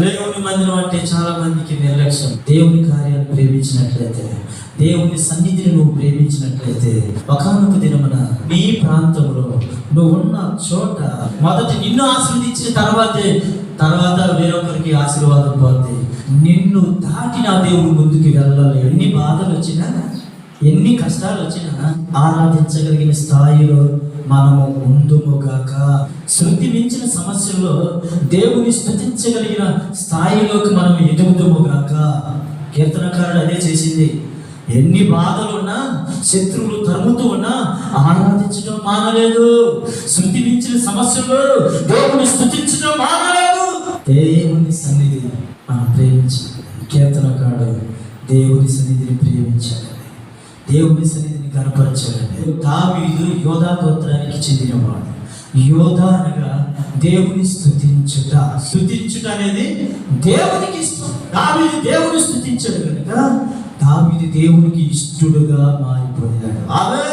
దేవుని మందిరం అంటే చాలా మందికి నిర్లక్ష్యం. దేవుని కార్యాలు ప్రేమించినట్లయితే దేవుని సన్నిధిని నువ్వు ప్రేమించినట్లయితే ఒకనొక దినమున నీ ప్రాంతంలో నువ్వు ఉన్న చోట మొదట నిన్ను ఆశీర్వదించిన తర్వాతే తర్వాత వేరొకరికి ఆశీర్వాదం పోతే నిన్ను దాటి నా దేవుడు ముందుకు వెళ్ళాలి. ఎన్ని బాధలు వచ్చినా ఎన్ని కష్టాలు వచ్చినా ఆరాధించగలిగిన స్థాయిలో మనము ఉందుముగాక శృతి మించిన సమస్యల్లో దేవుని స్థుతించగలిగిన స్థాయిలోకి మనం ఎదుగుదుముగాక కీర్తనకారుడు అదే చేసింది. ఎన్ని బాధలు ఉన్నా శత్రువులు తరుముతూ ఉన్నా ఆరాధించడం మానలేదు. శృతి మించిన సమస్యలు దేవుని స్థుతించడం మానలేదు. దేవుని సన్నిధి మనం ప్రేమించాలి. కీర్తనకారుడు దేవుని సన్నిధిని ప్రేమించాలి. దేవుని సన్నిధిని కనపరచాలండి దావీదు యోధా గోత్రానికి చెందినవాడు. యోధ అనగా దేవుని స్థుతించుట స్థుతించుట అనేది దేవునికి ఇష్టం. దావీదు దేవుని స్థుతించాడు కనుక దావీదు దేవునికి ఇష్టడుగా మారిపోయాడు. ఆమె